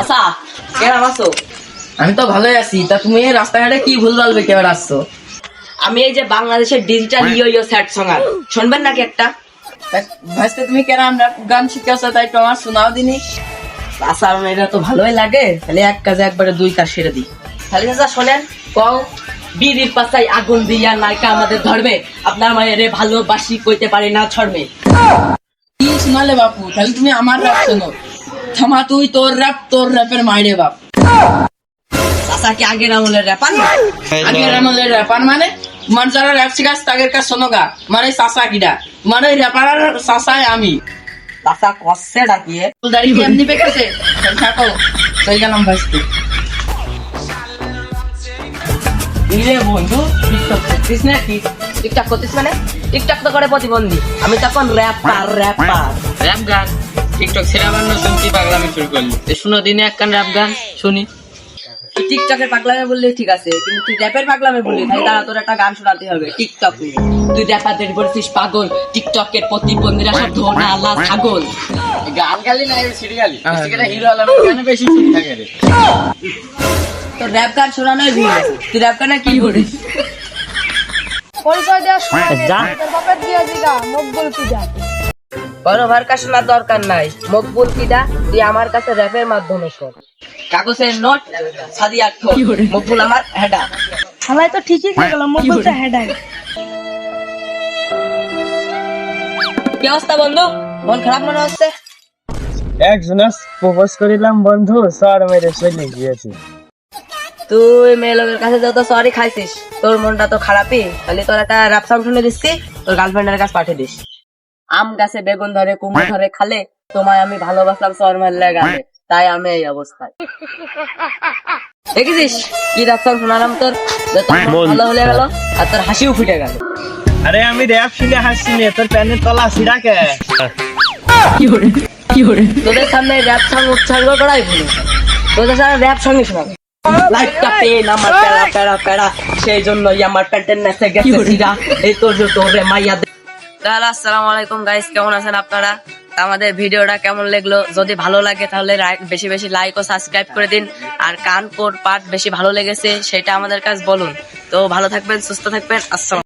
আচ্ছা কেমন আছো? আমি তো ভালোই আছি। তা তুমি এই রাস্তাঘাটে কি ভুল ভালবে কেবার আসছো আমি এই যে বাংলাদেশের ডিজিটাল ইয়ো ইয়ো স্যাট সঙ্গার শুনবেন নাকি একটা? ভাইস্তে তুমি কেন আমরা গান তাই শোনাও দিনি। আচ্ছা আমার এটা তো ভালোই লাগে। তাহলে এক কাজে একবারে দুই কাজ সেরে দিই। তাহলে চাচা শোনেন কও বিড়ির পাশায় আগুন দিয়া নায়িকা আমাদের ধরবে আপনার মায়ের ভালোবাসি কইতে পারে না ছড়বে শোনালে বাপু তাহলে তুমি আমার র্যাপ শোনো। থামা তুই তোর র্যাপ তোর র্যাপের মাইরে বাপ। চাচা কি আগের আমলের র্যাপার আগের আমাদের র্যাপার মানে? তোমার যারা র্যাপ শিখাস তাদের কাছে শোনো গা। মানে চাষা কিডা? মানে র্যাপার চাষায় আমি। চাচা কষছে ডাকিয়ে। ফুলদারি কি এমনি পেকেছে? থাকো। চলে গেলাম ভাইস্তে ইরে বন্ধু টিকটক করছিস নাকি? টিকটক করছিস মানে টিকটক তো করে প্রতিবন্ধী। আমি তখন র্যাপার র্যাপার র্যাপ গান টিকটক ছেড়ে আমার নতুন কি পাগলামি শুরু করলি। শুনো দিনে এক কান র্যাপ গান শুনি। টিকটকের পাগলামে বললে ঠিক আছে কিন্তু তুই র্যাপের পাগলামে বললি তাই তারা তোর একটা গান শোনাতে হবে টিকটক নিয়ে। তুই র্যাপারদের বলছিস পাগল। টিকটকের প্রতিবন্ধীরা সব ধোনা আল্লাহ ছাগল। গান গালি না সিঁড়ি গালি। সেটা হিরো আলম কেন বেশি শুনি থাকে রে। তোর র্যাপ গান শোনানোই ভুল তুই র্যাপ গানে কি করিস? পরিচয় দেওয়ার সময় নেই। তোর বাপের দিয়ে দিগা মকবুল পিজা। বড় ভার কাছে শোনার দরকার নাই। মকবুল কিডা তুই আমার কাছে র্যাপের মাধ্যমে শোন। কাগজের নোট ঠোঁট মকবুল আমার হেডা। তো ঠিকই খেয়ে মকবুল তো হেডাই। কি অবস্থা বন্ধু? মন খারাপ মনে হচ্ছে? একজনের প্রপোজ করিলাম বন্ধু সর মেরে চলে গিয়েছে। তুই মেয়ে লোকের কাছে যত সরি খাইছিস তোর মনটা তো খারাপই। তাহলে তোর একটা র্যাপ সং শুনে দিচ্ছি তোর গার্লফ্রেন্ডের কাছে পাঠিয়ে দিস। আম গাছে বেগুন ধরে কুমড়ো ধরে খালে তোমায় আমি ভালোবাসলাম সর মারলে গালে। তাই আমি এই অবস্থায়। দেখেছিস কি র্যাপ সং শোনালাম তোর? ভালো হয়ে গেল আর তোর হাসিও ফুটে গেল। আরে আমি র্যাপ শুনে হাসছি নে তোর প্যানের তলা সিরাকে তোদের সামনে র্যাপ সং উৎসর্গ করাই ভুল। তোদের সামনে র্যাপ সঙ্গে শোনাবে। লাইটটা পেন আমার প্যারা প্যারা প্যারা সেই জন্যই আমার প্যান্টের নেচে গেছে সিরা। এই তোর তোরে মাইয়া তাহলে আসসালামু আলাইকুম গাইস কেমন আছেন আপনারা? আমাদের ভিডিওটা কেমন লাগল? যদি ভালো লাগে তাহলে বেশি বেশি লাইক ও সাবস্ক্রাইব করে দিন। আর কান কোর পার্ট বেশি ভালো লেগেছে সেটা আমাদের কাছে বলুন। তো ভালো থাকবেন সুস্থ থাকবেন আসসালাম